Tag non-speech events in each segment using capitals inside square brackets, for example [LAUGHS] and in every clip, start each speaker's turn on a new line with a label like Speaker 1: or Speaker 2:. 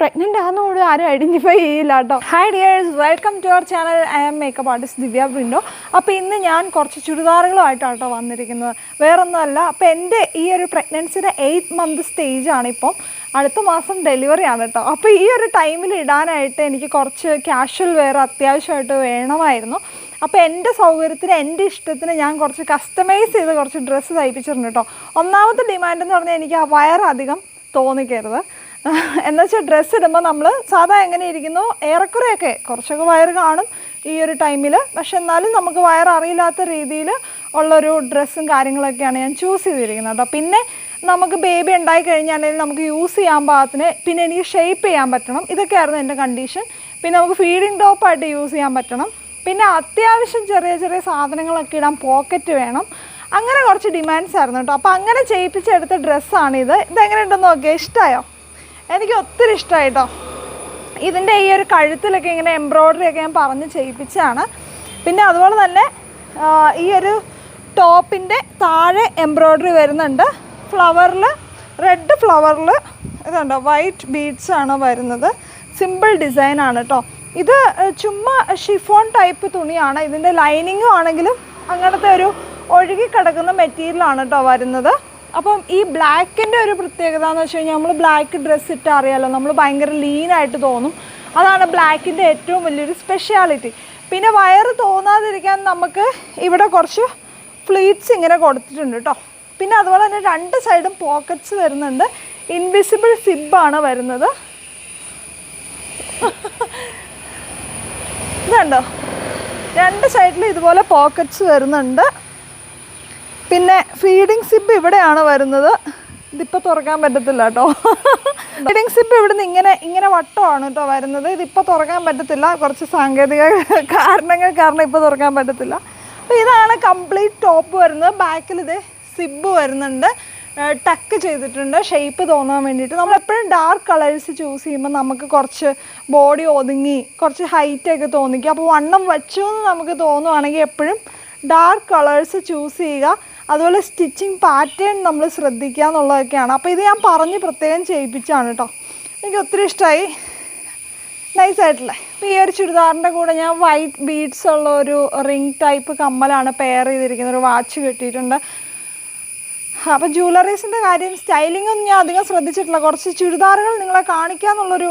Speaker 1: Pregnant ആണെന്നോട് ആരും identify ചെയ്യില്ല കേട്ടോ hi dears welcome to our channel I am makeup artist Divya Brindo അപ്പോൾ ഇന്ന് ഞാൻ കുറച്ച് ചുരിദാറുകളുമായിട്ടാണ് കേട്ടോ വന്നിരിക്കുന്നത്. വേറൊന്നുമല്ല അപ്പോൾ എന്റെ ഈ ഒരു പ്രഗ്നൻസിയുടെ എയ്റ്റ് മന്ത് സ്റ്റേജ് ആണ് ഇപ്പം. അടുത്ത മാസം ഡെലിവറി ആണ് കേട്ടോ. അപ്പോൾ ഈ ഒരു ടൈമിൽ ഇടാനായിട്ട് എനിക്ക് കുറച്ച് ക്യാഷ്വൽ വെയർ അത്യാവശ്യമായിട്ട് വേണമായിരുന്നു. അപ്പോൾ എന്റെ സൗകര്യത്തിന് എന്റെ ഇഷ്ടത്തിന് ഞാൻ കുറച്ച് കസ്റ്റമൈസ് ചെയ്ത് കുറച്ച് ഡ്രസ്സ് തയ്പ്പിച്ചിട്ടുണ്ട് കേട്ടോ. ഒന്നാമത്തെ ഡിമാൻഡ് എന്ന് പറഞ്ഞാൽ എനിക്ക് ആ വയറധികം തോന്നിക്കരുത്. എന്ന് വെച്ചാൽ ഡ്രസ്സ് ഇടുമ്പോൾ നമ്മൾ സാധാ എങ്ങനെ ഇരിക്കുന്നു ഏറെക്കുറെയൊക്കെ കുറച്ചൊക്കെ വയർ കാണും ഈ ഒരു ടൈമിൽ പക്ഷെ എന്നാലും നമുക്ക് വയർ അറിയില്ലാത്ത രീതിയിൽ ഉള്ളൊരു ഡ്രസ്സും കാര്യങ്ങളൊക്കെയാണ് ഞാൻ ചൂസ് ചെയ്തിരിക്കുന്നത് കേട്ടോ. പിന്നെ നമുക്ക് ബേബി ഉണ്ടായി കഴിഞ്ഞാണെങ്കിൽ നമുക്ക് യൂസ് ചെയ്യാൻ പാകത്തിന് പിന്നെ എനിക്ക് ഷേപ്പ് ചെയ്യാൻ പറ്റണം. ഇതൊക്കെയായിരുന്നു എന്റെ കണ്ടീഷൻ പിന്നെ നമുക്ക് ഫീഡിങ് ടോപ്പായിട്ട് യൂസ് ചെയ്യാൻ പറ്റണം. പിന്നെ അത്യാവശ്യം ചെറിയ ചെറിയ സാധനങ്ങളൊക്കെ ഇടാൻ പോക്കറ്റ് വേണം. അങ്ങനെ കുറച്ച് ഡിമാൻഡ്സ് ആയിരുന്നു കേട്ടോ. അപ്പോൾ അങ്ങനെ ചെയ്യിപ്പിച്ചെടുത്ത ഡ്രസ്സാണിത് ഇതെങ്ങനെ ഉണ്ടെന്ന് നോക്കിയാൽ ഇഷ്ടമായോ എനിക്ക് ഒത്തിരി ഇഷ്ടമായി കേട്ടോ. ഇതിന്റെ ഈ ഒരു കഴുത്തിലൊക്കെ ഇങ്ങനെ എംബ്രോയ്ഡറി ഒക്കെ ഞാൻ പറഞ്ഞ് ചെയ്യിപ്പിച്ചതാണ്. പിന്നെ അതുപോലെ തന്നെ ഈ ഒരു ടോപ്പിന്റെ താഴെ എംബ്രോയ്ഡറി വരുന്നുണ്ട്. ഫ്ലവറിൽ റെഡ് ഫ്ലവറിൽ ഇതുണ്ടോ വൈറ്റ് ബീഡ്സ് ആണ് വരുന്നത്. സിമ്പിൾ ഡിസൈൻ ആണ് കേട്ടോ. ഇത് ചുമ്മാ ഷിഫോൺ ടൈപ്പ് തുണിയാണ്. ഇതിന്റെ ലൈനിങ്ങും ആണെങ്കിലും അങ്ങനത്തെ ഒരു ഒഴുകി കിടക്കുന്ന മെറ്റീരിയലാണ് കേട്ടോ വരുന്നത്. അപ്പം ഈ ബ്ലാക്കിന്റെ ഒരു പ്രത്യേകത എന്ന് വെച്ച് കഴിഞ്ഞാൽ നമ്മൾ ബ്ലാക്ക് ഡ്രസ്സ് ഇട്ട് അറിയാലോ നമ്മൾ ഭയങ്കര ലീനായിട്ട് തോന്നും. അതാണ് ബ്ലാക്കിന്റെ ഏറ്റവും വലിയൊരു സ്പെഷ്യാലിറ്റി പിന്നെ വയറ് തോന്നാതിരിക്കാൻ നമുക്ക് ഇവിടെ കുറച്ച് ഫ്ലീറ്റ്സ് ഇങ്ങനെ കൊടുത്തിട്ടുണ്ട് കേട്ടോ പിന്നെ അതുപോലെ തന്നെ രണ്ട് സൈഡും പോക്കറ്റ്സ് വരുന്നുണ്ട്. ഇൻവിസിബിൾ സിബാണ് വരുന്നത്. [LAUGHS] ഇതുണ്ടോ? രണ്ട് സൈഡിൽ ഇതുപോലെ പോക്കറ്റ്സ് വരുന്നുണ്ട്. പിന്നെ ഫീഡിങ് സിബ് ഇവിടെയാണ് വരുന്നത്. ഇതിപ്പോൾ തുറക്കാൻ പറ്റത്തില്ല കേട്ടോ. ഫീഡിങ് സിബ് ഇവിടുന്ന് ഇങ്ങനെ ഇങ്ങനെ വട്ടമാണ് കേട്ടോ വരുന്നത്. ഇതിപ്പോൾ തുറക്കാൻ പറ്റത്തില്ല. കുറച്ച് സാങ്കേതിക കാരണങ്ങൾ കാരണം ഇപ്പോൾ തുറക്കാൻ പറ്റത്തില്ല. അപ്പോൾ ഇതാണ് കംപ്ലീറ്റ് ടോപ്പ് വരുന്നത്. ബാക്കിൽ ഇത് സിബ് വരുന്നുണ്ട്. ടക്ക് ചെയ്തിട്ടുണ്ട്. ഷേപ്പ് തോന്നാൻ വേണ്ടിയിട്ട്. നമ്മൾ എപ്പോഴും ഡാർക്ക് കളേഴ്സ് ചൂസ് ചെയ്യുമ്പോൾ നമുക്ക് കുറച്ച് ബോഡി ഒതുങ്ങി കുറച്ച് ഹൈറ്റൊക്കെ തോന്നിക്കുക തോന്നിക്കും. അപ്പോൾ വണ്ണം വെച്ചു എന്ന് നമുക്ക് തോന്നുവാണെങ്കിൽ എപ്പോഴും ഡാർക്ക് കളേഴ്സ് ചൂസ് ചെയ്യുക. അതുപോലെ സ്റ്റിച്ചിങ് പാറ്റേൺ നമ്മൾ ശ്രദ്ധിക്കുക എന്നുള്ളതൊക്കെയാണ്. അപ്പോൾ ഇത് ഞാൻ പറഞ്ഞ് പ്രത്യേകം ചെയ്യിപ്പിച്ചാണ് കേട്ടോ എനിക്ക് ഒത്തിരി ഇഷ്ടമായി നൈസ് ആയിട്ടില്ലേ അപ്പോൾ ഈ ഒരു ചുരിദാറിന്റെ കൂടെ ഞാൻ വൈറ്റ് ബീഡ്സ് ഉള്ള ഒരു റിംഗ് ടൈപ്പ് കമ്മലാണ് പെയർ ചെയ്തിരിക്കുന്നത്. ഒരു വാച്ച് കെട്ടിയിട്ടുണ്ട്. അപ്പോൾ ജ്വല്ലറീസിന്റെ കാര്യം സ്റ്റൈലിംഗ് ഒന്നും ഞാൻ അധികം ശ്രദ്ധിച്ചിട്ടില്ല. കുറച്ച് ചുരിദാറുകൾ നിങ്ങളെ കാണിക്കുക എന്നുള്ളൊരു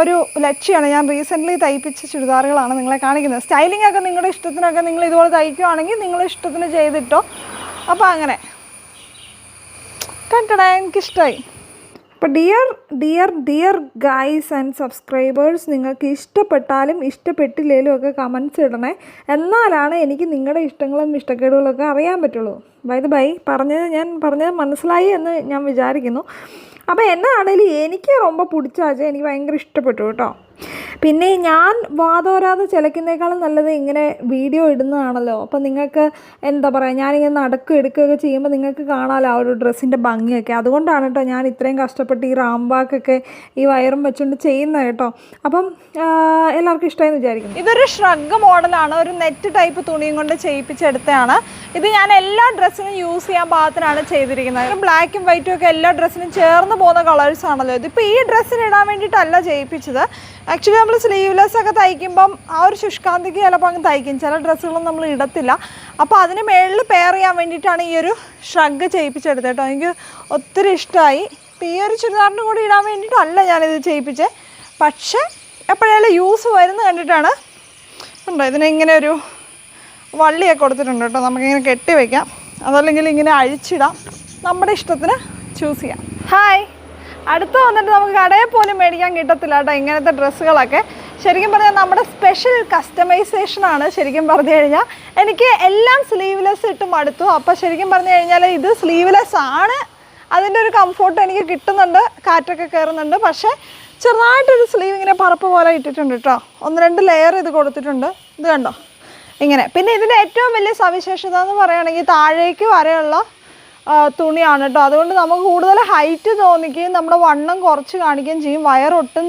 Speaker 1: ഒരു ലക്ഷ്യമാണ് ഞാൻ റീസെന്റ്ലി തയ്പ്പിച്ച ചുരിദാറുകളാണ് നിങ്ങളെ കാണിക്കുന്നത്. സ്റ്റൈലിംഗ് ഒക്കെ നിങ്ങളുടെ ഇഷ്ടത്തിനൊക്കെ നിങ്ങൾ ഇതുപോലെ തയ്ക്കുവാണെങ്കിൽ നിങ്ങളുടെ ഇഷ്ടത്തിന് ചെയ്തിട്ടോ. അപ്പോൾ അങ്ങനെ കണ്ടടാ എനിക്കിഷ്ടമായി അപ്പോൾ dear dear dear guys and subscribers നിങ്ങൾക്ക് ഇഷ്ടപ്പെട്ടാലും ഇഷ്ടപ്പെട്ടില്ലേലും ഒക്കെ കമൻസ് ഇടണേ എന്നാലാണ് എനിക്ക് നിങ്ങളുടെ ഇഷ്ടങ്ങളും ഇഷ്ടക്കേടുകളും ഒക്കെ അറിയാൻ പറ്റുള്ളൂ ബൈ ദ ബൈ പറഞ്ഞത് ഞാൻ പറഞ്ഞത് മനസ്സിലായി എന്ന് ഞാൻ വിചാരിക്കുന്നു അപ്പോൾ എന്നാണേലും എനിക്ക് ரொம்ப പിടിച്ചാച്ച എനിക്ക് ഭയങ്കര ഇഷ്ടപ്പെട്ടു കേട്ടോ പിന്നെ ഞാൻ വാതോരാതെ ചിലക്കുന്നേക്കാളും നല്ലത് ഇങ്ങനെ വീഡിയോ ഇടുന്നതാണല്ലോ. അപ്പോൾ നിങ്ങൾക്ക് എന്താ പറയുക ഞാനിങ്ങനെ നടക്കുക എടുക്കുകയൊക്കെ ചെയ്യുമ്പോൾ നിങ്ങൾക്ക് കാണാമല്ലോ ആ ഒരു ഡ്രസ്സിന്റെ ഭംഗിയൊക്കെ. അതുകൊണ്ടാണ് കേട്ടോ ഞാൻ ഇത്രയും കഷ്ടപ്പെട്ട് ഈ റാംബാക്കൊക്കെ ഈ വയറും വെച്ചുകൊണ്ട് ചെയ്യുന്നത് കേട്ടോ. അപ്പം എല്ലാവർക്കും ഇഷ്ടമായെന്ന് വിചാരിക്കുന്നു. ഇതൊരു ഷ്രഗ് മോഡലാണ്. ഒരു നെറ്റ് ടൈപ്പ് തുണിയും കൊണ്ട് ചെയ്യിപ്പിച്ചെടുത്തതാണ്. ഇത് ഞാൻ എല്ലാ ഡ്രസ്സിനും യൂസ് ചെയ്യാൻ പാകത്തിനാണ് ചെയ്തിരിക്കുന്നത്. ബ്ലാക്കും വൈറ്റും ഒക്കെ എല്ലാ ഡ്രസ്സിനും ചേർന്ന് പോകുന്ന കളേഴ്സ് ആണല്ലോ ഇതിപ്പോൾ ഈ ഡ്രസ്സിന് ഇടാൻ വേണ്ടിയിട്ടല്ല ചെയ്യിപ്പിച്ചത്. ആക്ച്വലി നമ്മൾ സ്ലീവ്ലെസ് ഒക്കെ തയ്ക്കുമ്പം ആ ഒരു ശുഷ്കാന്തിക്ക് ചിലപ്പോൾ അങ്ങ് തയ്ക്കും. ചില ഡ്രസ്സുകളൊന്നും നമ്മൾ ഇടത്തില്ല. അപ്പോൾ അതിന് മേളിൽ പെയർ ചെയ്യാൻ വേണ്ടിയിട്ടാണ് ഈ ഒരു ഷ്രഗ് ചെയ്യിപ്പിച്ചെടുത്തത് കേട്ടോ. എനിക്ക് ഒത്തിരി ഇഷ്ടമായി അപ്പോൾ ഈ ഒരു ചുരിദാറിന്റെ കൂടി ഇടാൻ വേണ്ടിയിട്ടല്ല ഞാനിത് ചെയ്യിപ്പിച്ചത് പക്ഷേ എപ്പോഴേലും യൂസ് വരുന്ന കണ്ടിട്ടാണ് ഉണ്ടോ ഇതിനെ ഇങ്ങനെ ഒരു വള്ളിയൊക്കെ കൊടുത്തിട്ടുണ്ട് കേട്ടോ. നമുക്കിങ്ങനെ കെട്ടി വയ്ക്കാം അതല്ലെങ്കിൽ ഇങ്ങനെ അഴിച്ചിടാം. നമ്മുടെ ഇഷ്ടത്തിന് ചൂസ് ചെയ്യാം. ഹായ് അടുത്ത് വന്നിട്ട് നമുക്ക് കടയിൽ പോലും മേടിക്കാൻ കിട്ടത്തില്ല കേട്ടോ ഇങ്ങനത്തെ ഡ്രസ്സുകളൊക്കെ. ശരിക്കും പറഞ്ഞാൽ നമ്മുടെ സ്പെഷ്യൽ കസ്റ്റമൈസേഷൻ ആണ് ശരിക്കും പറഞ്ഞു കഴിഞ്ഞാൽ എനിക്ക് എല്ലാം സ്ലീവ്ലെസ് ഇട്ട് മടുത്തു അപ്പോൾ ശരിക്കും പറഞ്ഞു കഴിഞ്ഞാൽ ഇത് സ്ലീവ്ലെസ് ആണ്. അതിന്റെ ഒരു കംഫോർട്ട് എനിക്ക് കിട്ടുന്നുണ്ട്. കാറ്റൊക്കെ കയറുന്നുണ്ട് പക്ഷേ ചെറുതായിട്ടൊരു സ്ലീവ് ഇങ്ങനെ പറപ്പ് പോലെ ഇട്ടിട്ടുണ്ട് കേട്ടോ. ഒന്ന് രണ്ട് ലെയർ ഇത് കൊടുത്തിട്ടുണ്ട്. ഇത് കണ്ടോ? ഇങ്ങനെ. പിന്നെ ഇതിന്റെ ഏറ്റവും വലിയ സവിശേഷത എന്ന് പറയുകയാണെങ്കിൽ താഴേക്ക് വരെയുള്ള തുണിയാണ് കേട്ടോ. അതുകൊണ്ട് നമുക്ക് കൂടുതൽ ഹൈറ്റ് തോന്നിക്കുകയും നമ്മുടെ വണ്ണം കുറച്ച് കാണിക്കുകയും ചെയ്യും. വയറൊട്ടും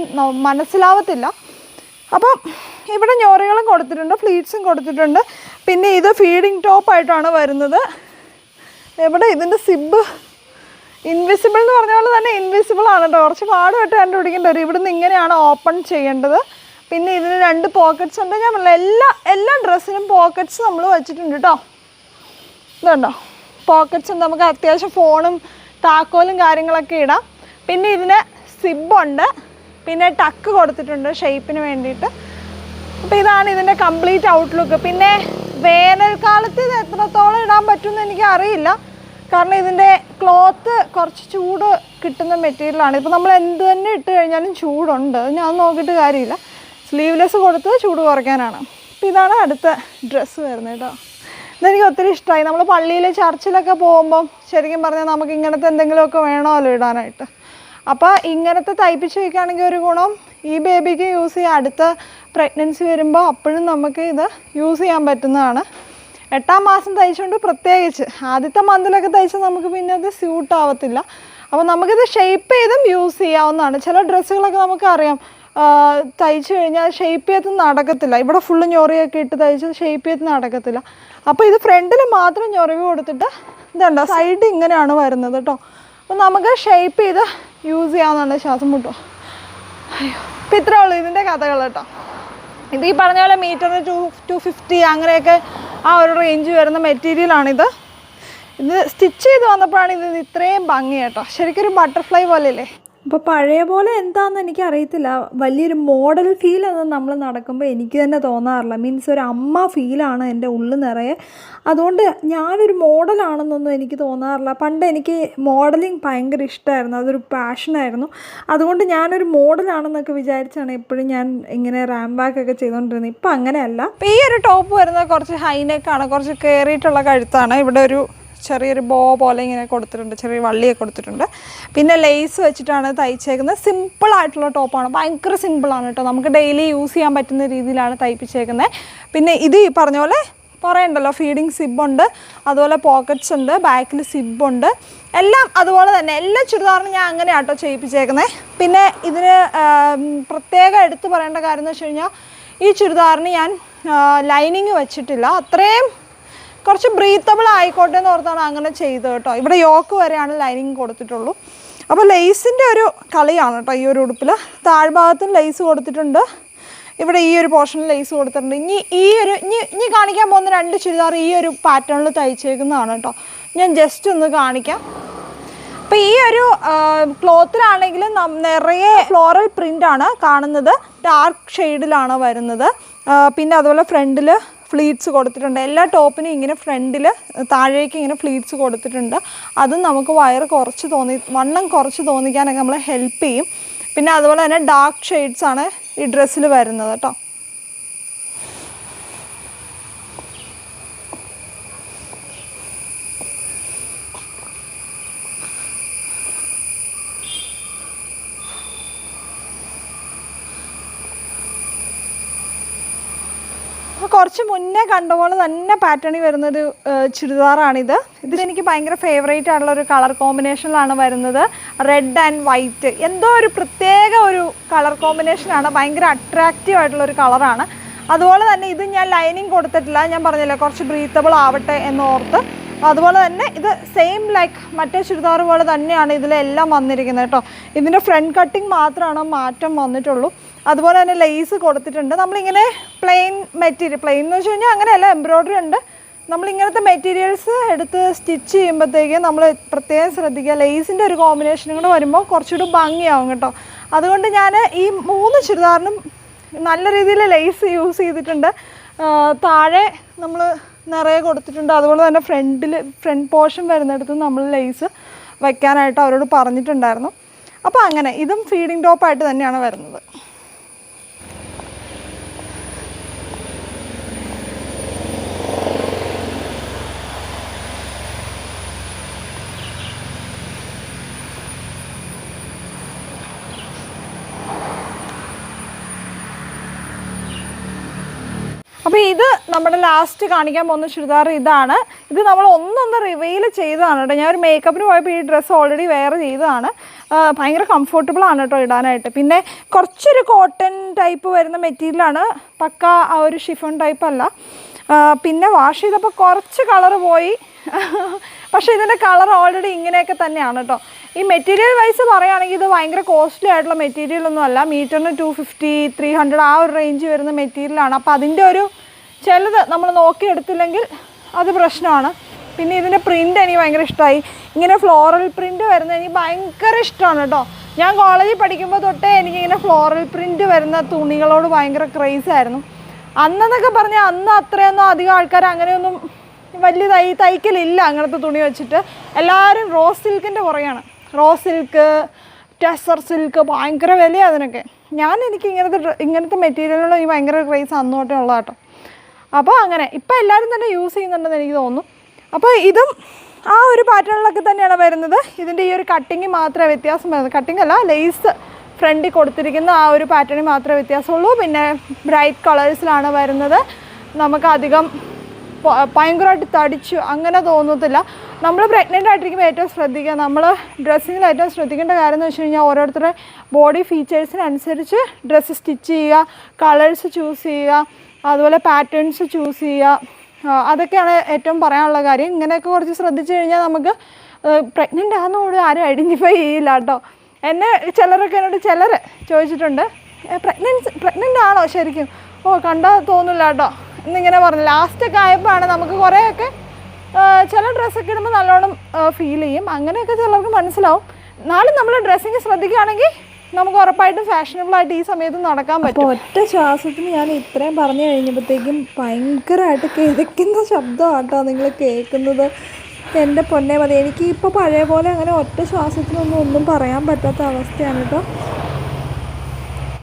Speaker 1: മനസ്സിലാവത്തില്ല. അപ്പം ഇവിടെ ഞോറികളും കൊടുത്തിട്ടുണ്ട് ഫ്ലീറ്റ്സും കൊടുത്തിട്ടുണ്ട്. പിന്നെ ഇത് ഫീഡിങ് ടോപ്പായിട്ടാണ് വരുന്നത്. ഇവിടെ ഇതിന്റെ സിബ് ഇൻവിസിബിൾ എന്ന് പറഞ്ഞ പോലെ തന്നെ ഇൻവിസിബിൾ ആണ് കേട്ടോ. കുറച്ച് പാടുമായിട്ട് കണ്ടുപിടിക്കേണ്ടി വരും. ഇവിടുന്ന് ഇങ്ങനെയാണ് ഓപ്പൺ ചെയ്യേണ്ടത്. പിന്നെ ഇതിന് രണ്ട് പോക്കറ്റ്സ് ഉണ്ട്. ഞാൻ പറഞ്ഞില്ല എല്ലാ എല്ലാ ഡ്രസ്സിനും പോക്കറ്റ്സ് നമ്മൾ വെച്ചിട്ടുണ്ട് കേട്ടോ. ഇതുണ്ടോ? പോക്കറ്റ്സ് നമുക്ക് അത്യാവശ്യം ഫോണും താക്കോലും കാര്യങ്ങളൊക്കെ ഇടാം. പിന്നെ ഇതിന് സിബുണ്ട് പിന്നെ ടക്ക് കൊടുത്തിട്ടുണ്ട് ഷേപ്പിന് വേണ്ടിയിട്ട്. അപ്പോൾ ഇതാണ് ഇതിന്റെ കംപ്ലീറ്റ് ഔട്ട്ലുക്ക് പിന്നെ വേനൽക്കാലത്ത് ഇത് എത്രത്തോളം ഇടാൻ പറ്റുമെന്ന് എനിക്ക് അറിയില്ല. കാരണം ഇതിന്റെ ക്ലോത്ത് കുറച്ച് ചൂട് കിട്ടുന്ന മെറ്റീരിയലാണ് ഇപ്പോൾ നമ്മൾ എന്ത് തന്നെ ഇട്ട് കഴിഞ്ഞാലും ചൂടുണ്ട്. ഞാൻ നോക്കിയിട്ട് കാര്യമില്ല. സ്ലീവ്ലെസ് കൊടുത്ത് ചൂട് കുറയ്ക്കാനാണ്. അപ്പോൾ ഇതാണ് അടുത്ത ഡ്രസ്സ് വരുന്നത് കേട്ടോ. ഇതെനിക്ക് ഒത്തിരി ഇഷ്ടമായി നമ്മൾ പള്ളിയിൽ ചർച്ചിലൊക്കെ പോകുമ്പം ശരിക്കും പറഞ്ഞാൽ നമുക്ക് ഇങ്ങനത്തെ എന്തെങ്കിലുമൊക്കെ വേണമല്ലോ ഇടാനായിട്ട്. അപ്പോൾ ഇങ്ങനത്തെ തയ്പ്പിച്ച് വയ്ക്കുകയാണെങ്കിൽ ഒരു ഗുണം ഈ ബേബിക്ക് യൂസ് ചെയ്യാം. അടുത്ത പ്രഗ്നൻസി വരുമ്പോൾ അപ്പോഴും നമുക്ക് ഇത് യൂസ് ചെയ്യാൻ പറ്റുന്നതാണ്. എട്ടാം മാസം തയ്ച്ചുകൊണ്ട് പ്രത്യേകിച്ച് ആദ്യത്തെ മന്തിലൊക്കെ തയ്ച്ചാൽ നമുക്ക് പിന്നെ അത് സ്യൂട്ട് ആവത്തില്ല. അപ്പോൾ നമുക്കിത് ഷെയ്പ്പ് ചെയ്തും യൂസ് ചെയ്യാവുന്നതാണ്. ചില ഡ്രസ്സുകളൊക്കെ നമുക്കറിയാം. തയ്ച്ചു കഴിഞ്ഞാൽ ഷേപ്പ് ചെയ്ത് നടക്കത്തില്ല. ഇവിടെ ഫുള്ള് ഞൊറിയൊക്കെ ഇട്ട് തയ്ച്ച് ഷേപ്പ് ചെയ്ത് നടക്കത്തില്ല. അപ്പോൾ ഇത് ഫ്രണ്ടിൽ മാത്രം ഞൊറിവ് കൊടുത്തിട്ട് ഇതല്ല സൈഡ് ഇങ്ങനെയാണ് വരുന്നത് കേട്ടോ അപ്പോൾ നമുക്ക് ഷേപ്പ് ചെയ്ത് യൂസ് ചെയ്യാമെന്നുള്ള ശ്വാസം മുട്ടോ. അയ്യോ ഇപ്പം ഇത്രേ ഉള്ളൂ ഇതിന്റെ കഥകൾ കേട്ടോ ഇത് ഈ പറഞ്ഞ പോലെ മീറ്ററിന് ടു ടു ഫിഫ്റ്റി അങ്ങനെയൊക്കെ ആ ഒരു റേഞ്ച് വരുന്ന മെറ്റീരിയലാണിത് ഇത്. സ്റ്റിച്ച് ചെയ്ത് വന്നപ്പോഴാണ് ഇത് ഇത്രയും ഭംഗി കേട്ടോ ശരിക്കൊരു ബട്ടർഫ്ലൈ പോലെയല്ലേ? അപ്പോൾ പഴയ പോലെ എന്താണെന്ന് എനിക്ക് അറിയത്തില്ല വലിയൊരു മോഡൽ ഫീൽ അത് നമ്മൾ നടക്കുമ്പോൾ എനിക്ക് തന്നെ തോന്നാറില്ല. മീൻസ് ഒരു അമ്മ ഫീലാണ് എന്റെ ഉള്ളിൽ നിറയെ. അതുകൊണ്ട് ഞാനൊരു മോഡലാണെന്നൊന്നും എനിക്ക് തോന്നാറില്ല. പണ്ട് എനിക്ക് മോഡലിംഗ് ഭയങ്കര ഇഷ്ടമായിരുന്നു അതൊരു പാഷനായിരുന്നു അതുകൊണ്ട് ഞാനൊരു മോഡലാണെന്നൊക്കെ വിചാരിച്ചാണ് എപ്പോഴും ഞാൻ ഇങ്ങനെ റാം ബാക്ക് ഒക്കെ ചെയ്തുകൊണ്ടിരുന്നത് ഇപ്പം അങ്ങനെയല്ല. ഈ ഒരു ടോപ്പ് വരുന്നത് കുറച്ച് ഹൈനെക്കാണ് കുറച്ച് കയറിയിട്ടുള്ള കഴുത്താണ്. ഇവിടെ ഒരു ചെറിയൊരു ബോ പോലെ ഇങ്ങനെ കൊടുത്തിട്ടുണ്ട് ചെറിയ വള്ളിയൊക്കെ കൊടുത്തിട്ടുണ്ട്. പിന്നെ ലെയ്സ് വെച്ചിട്ടാണ് തയ്ച്ചേക്കുന്നത്. സിമ്പിൾ ആയിട്ടുള്ള ടോപ്പാണ് ഭയങ്കര സിമ്പിളാണ് കേട്ടോ. നമുക്ക് ഡെയിലി യൂസ് ചെയ്യാൻ പറ്റുന്ന രീതിയിലാണ് തയ്പ്പിച്ചേക്കുന്നത്. പിന്നെ ഇത് ഈ പറഞ്ഞ പോലെ കുറേ ഉണ്ടല്ലോ ഫീഡിങ് സിബുണ്ട് അതുപോലെ പോക്കറ്റ്സ് ഉണ്ട് ബാക്കിൽ സിബുണ്ട് എല്ലാം അതുപോലെ തന്നെ. എല്ലാ ചുരിദാറിനും ഞാൻ അങ്ങനെ ആട്ടോ ചെയ്യിപ്പിച്ചേക്കുന്നത് പിന്നെ ഇതിന് പ്രത്യേകം എടുത്തു പറയേണ്ട കാര്യം എന്ന് വെച്ച് കഴിഞ്ഞാൽ ഈ ചുരിദാറിന് ഞാൻ ലൈനിങ് വെച്ചിട്ടില്ല. അത്രയും കുറച്ച് ബ്രീത്തബിൾ ആയിക്കോട്ടെ എന്ന് ഓർത്താണ് അങ്ങനെ ചെയ്തത് കേട്ടോ. ഇവിടെ യോക്ക് വരെയാണ് ലൈനിങ് കൊടുത്തിട്ടുള്ളൂ. അപ്പോൾ ലേസിന്റെ ഒരു കളിയാണ് കേട്ടോ ഈ ഒരു ഉടുപ്പിൽ താഴ്ഭാഗത്തും ലേസ് കൊടുത്തിട്ടുണ്ട്. ഇവിടെ ഈ ഒരു പോർഷനിൽ ലേസ് കൊടുത്തിട്ടുണ്ട്. ഇനി ഈ ഒരു ഇനി ഇനി കാണിക്കാൻ പോകുന്ന രണ്ട് ചുരിദാർ ഈ ഒരു പാറ്റേണിൽ തയ്ച്ചേക്കുന്നതാണ് കേട്ടോ. ഞാൻ ജസ്റ്റ് ഒന്ന് കാണിക്കാം. അപ്പോൾ ഈ ഒരു ക്ലോത്തിലാണെങ്കിൽ നിറയെ ഫ്ലോറൽ പ്രിന്റ് ആണ് കാണുന്നത്. ഡാർക്ക് ഷെയ്ഡിലാണ് വരുന്നത്. പിന്നെ അതുപോലെ ഫ്രണ്ടിൽ ഫ്ലീറ്റ്സ് കൊടുത്തിട്ടുണ്ട്. എല്ലാ ടോപ്പിനും ഇങ്ങനെ ഫ്രണ്ടിൽ താഴേക്ക് ഇങ്ങനെ ഫ്ലീറ്റ്സ് കൊടുത്തിട്ടുണ്ട്. അതും നമുക്ക് വയർ കുറച്ച് തോന്നി വണ്ണം കുറച്ച് തോന്നിക്കാനൊക്കെ നമ്മളെ ഹെൽപ്പ് ചെയ്യും. പിന്നെ അതുപോലെ തന്നെ ഡാർക്ക് ഷെയ്ഡ്സ് ആണ് ഈ ഡ്രസ്സിൽ വരുന്നത് കേട്ടോ അപ്പോൾ കുറച്ച് മുന്നേ കണ്ട പോലെ തന്നെ പാറ്റേണിൽ വരുന്നൊരു ചുരിദാറാണിത്. ചുരിദാറാണിത് ഇതിലെനിക്ക് ഭയങ്കര ഫേവറേറ്റ് ആയിട്ടുള്ള ഒരു കളർ കോമ്പിനേഷനിലാണ് വരുന്നത്. റെഡ് ആൻഡ് വൈറ്റ് എന്തോ ഒരു പ്രത്യേക ഒരു കളർ കോമ്പിനേഷനാണ് ഭയങ്കര അട്രാക്റ്റീവ് ആയിട്ടുള്ള ഒരു കളറാണ് അതുപോലെ തന്നെ ഇത് ഞാൻ ലൈനിങ് കൊടുത്തിട്ടില്ല. ഞാൻ പറഞ്ഞില്ലേ കുറച്ച് ബ്രീത്തബിൾ ആവട്ടെ എന്നോർത്ത് അതുപോലെ തന്നെ ഇത് സെയിം ലൈക്ക് മറ്റേ ചുരിദാർ പോലെ തന്നെയാണ് ഇതിലെല്ലാം വന്നിരിക്കുന്നത് കേട്ടോ. ഇതിന്റെ ഫ്രണ്ട് കട്ടിങ് മാത്രമാണ് മാറ്റം വന്നിട്ടുള്ളൂ. അതുപോലെ തന്നെ ലേസ് കൊടുത്തിട്ടുണ്ട്. നമ്മളിങ്ങനെ പ്ലെയിൻ മെറ്റീരിയൽ പ്ലെയിൻ എന്ന് വെച്ച് കഴിഞ്ഞാൽ അങ്ങനെയല്ല എംബ്രോയ്ഡറി ഉണ്ട്. നമ്മൾ ഇങ്ങനത്തെ മെറ്റീരിയൽസ് എടുത്ത് സ്റ്റിച്ച് ചെയ്യുമ്പോഴത്തേക്കും നമ്മൾ പ്രത്യേകം ശ്രദ്ധിക്കുക. ലേസിന്റെ ഒരു കോമ്പിനേഷനും കൂടെ വരുമ്പോൾ കുറച്ചുകൂടി ഭംഗിയാവും കേട്ടോ. അതുകൊണ്ട് ഞാൻ ഈ മൂന്ന് ചുരിദാറിനും നല്ല രീതിയിൽ ലേസ് യൂസ് ചെയ്തിട്ടുണ്ട്. താഴെ നമ്മൾ നിറയെ കൊടുത്തിട്ടുണ്ട്. അതുപോലെ തന്നെ ഫ്രണ്ടിൽ ഫ്രണ്ട് പോർഷൻ വരുന്നിടത്ത് നമ്മൾ ലേസ് വയ്ക്കാനായിട്ട് അവരോട് പറഞ്ഞിട്ടുണ്ടായിരുന്നു. അപ്പോൾ അങ്ങനെ ഇതും ഫീഡിങ് ടോപ്പായിട്ട് തന്നെയാണ് വരുന്നത്. അപ്പോൾ ഇത് നമ്മുടെ ലാസ്റ്റ് കാണിക്കാൻ പോകുന്ന ചുരിദാർ ഇതാണ്. ഇത് നമ്മൾ ഒന്നൊന്ന് റിവീൽ ചെയ്തതാണ് കേട്ടോ. ഞാൻ ഒരു മേക്കപ്പിന് പോയപ്പോൾ ഈ ഡ്രസ്സ് ഓൾറെഡി വെയർ ചെയ്തതാണ്. ഭയങ്കര കംഫർട്ടബിൾ ആണ് കേട്ടോ ഇടാനായിട്ട്. പിന്നെ കുറച്ചൊരു കോട്ടൺ ടൈപ്പ് വരുന്ന മെറ്റീരിയലാണ് പക്ക ആ ഒരു ഷിഫോൺ ടൈപ്പ് അല്ല. പിന്നെ വാഷ് ചെയ്തപ്പോൾ കുറച്ച് കളർ പോയി. [LAUGHS] പക്ഷേ ഇതിന്റെ കളർ ഓൾറെഡി ഇങ്ങനെയൊക്കെ തന്നെയാണ് കേട്ടോ. ഈ മെറ്റീരിയൽ വൈസ് പറയുകയാണെങ്കിൽ ഇത് ഭയങ്കര കോസ്റ്റ്ലി ആയിട്ടുള്ള മെറ്റീരിയൽ ഒന്നും അല്ല. മീറ്ററിന് ടു ഫിഫ്റ്റി ത്രീ ഹൺഡ്രഡ് ആ ഒരു റേഞ്ച് വരുന്ന മെറ്റീരിയലാണ് അപ്പോൾ അതിന്റെ ഒരു ചിലത് നമ്മൾ നോക്കിയെടുത്തില്ലെങ്കിൽ അത് പ്രശ്നമാണ്. പിന്നെ ഇതിന്റെ പ്രിന്റ് എനിക്ക് ഭയങ്കര ഇഷ്ടമായി ഇങ്ങനെ ഫ്ലോറൽ പ്രിന്റ് വരുന്നത് എനിക്ക് ഭയങ്കര ഇഷ്ടമാണ് കേട്ടോ. ഞാൻ കോളേജിൽ പഠിക്കുമ്പോൾ തൊട്ടേ എനിക്കിങ്ങനെ ഫ്ലോറൽ പ്രിന്റ് വരുന്ന തുണികളോട് ഭയങ്കര ക്രേസ് ആയിരുന്നു. അന്നെന്നൊക്കെ പറഞ്ഞാൽ അന്ന് അത്രയൊന്നും അധികം ആൾക്കാർ അങ്ങനെയൊന്നും വലിയ തൈ തയ്ക്കലില്ല അങ്ങനത്തെ തുണി വെച്ചിട്ട്. എല്ലാവരും റോസ് സിൽക്കിന്റെ പുറകെയാണ്. റോസ് സിൽക്ക് ടെസർ സിൽക്ക് ഭയങ്കര വിലയാണ് അതിനൊക്കെ. ഞാൻ എനിക്ക് ഇങ്ങനത്തെ ഇങ്ങനത്തെ മെറ്റീരിയലുകൾ ഈ ഭയങ്കര ക്രേസ് അന്നോട്ടേ തൊട്ടേ ഉള്ള കേട്ടോ അപ്പോൾ അങ്ങനെ ഇപ്പോൾ എല്ലാവരും തന്നെ യൂസ് ചെയ്യുന്നുണ്ടെന്ന് എനിക്ക് തോന്നുന്നു. അപ്പോൾ ഇതും ആ ഒരു പാറ്റേണിലൊക്കെ തന്നെയാണ് വരുന്നത്. ഇതിന്റെ ഈ ഒരു കട്ടിങ് മാത്രമേ വ്യത്യാസം വരുന്നത്. കട്ടിങ് അല്ല ലേസ് ഫ്രണ്ടിൽ കൊടുത്തിരിക്കുന്ന ആ ഒരു പാറ്റേണിൽ മാത്രമേ വ്യത്യാസമുള്ളൂ. പിന്നെ ബ്രൈറ്റ് കളേഴ്സിലാണ് വരുന്നത്. നമുക്കധികം അധികം ഭയങ്കരമായിട്ട് തടിച്ചു അങ്ങനെ തോന്നത്തില്ല. നമ്മൾ പ്രഗ്നന്റ് ആയിട്ടിരിക്കുമ്പോൾ ഏറ്റവും ശ്രദ്ധിക്കുക. നമ്മൾ ഡ്രസ്സിങ്ങിൽ ഏറ്റവും ശ്രദ്ധിക്കേണ്ട കാര്യം എന്ന് വെച്ച് കഴിഞ്ഞാൽ ഓരോരുത്തരുടെ ബോഡി ഫീച്ചേഴ്സിനനുസരിച്ച് ഡ്രസ്സ് സ്റ്റിച്ച് ചെയ്യുക കളേഴ്സ് ചൂസ് ചെയ്യുക അതുപോലെ പാറ്റേൺസ് ചൂസ് ചെയ്യുക. അതൊക്കെയാണ് ഏറ്റവും പറയാനുള്ള കാര്യം. ഇങ്ങനെയൊക്കെ കുറച്ച് ശ്രദ്ധിച്ചു കഴിഞ്ഞാൽ നമുക്ക് പ്രഗ്നന്റ് ആണെന്നോട് ആരും ഐഡന്റിഫൈ ചെയ്യില്ല കേട്ടോ. എന്നെ ചിലരൊക്കെ എന്നോട് ചിലർ ചോദിച്ചിട്ടുണ്ട് പ്രഗ്നൻസ് പ്രഗ്നന്റ് ആണോ? ശരിക്കും. ഓ കണ്ടാൽ തോന്നില്ല കേട്ടോ. എന്നിങ്ങനെ പറഞ്ഞു. ലാസ്റ്റൊക്കെ ആയപ്പോഴാണ് നമുക്ക് കുറേയൊക്കെ ചില ഡ്രസ്സൊക്കെ ഇടുമ്പോൾ നല്ലോണം ഫീൽ ചെയ്യും. അങ്ങനെയൊക്കെ ചിലർക്ക് മനസ്സിലാവും. എന്നാലും നമ്മൾ ഡ്രസ്സിങ് ശ്രദ്ധിക്കുകയാണെങ്കിൽ നമുക്ക് ഉറപ്പായിട്ടും ഫാഷനബിൾ ആയിട്ട് ഈ സമയത്ത് നടക്കാൻ പറ്റും. ഒറ്റ ശ്വാസത്തിന് ഞാൻ ഇത്രയും പറഞ്ഞു കഴിഞ്ഞപ്പോഴത്തേക്കും ഭയങ്കരമായിട്ട് കിതയ്ക്കുന്ന ശബ്ദമാട്ടോ നിങ്ങൾ കേൾക്കുന്നത്. എന്റെ പൊന്നെ മതി. എനിക്ക് ഇപ്പോൾ പഴയ പോലെ അങ്ങനെ ഒറ്റ ശ്വാസത്തിനൊന്നും ഒന്നും പറയാൻ പറ്റാത്ത അവസ്ഥയാണ് കേട്ടോ.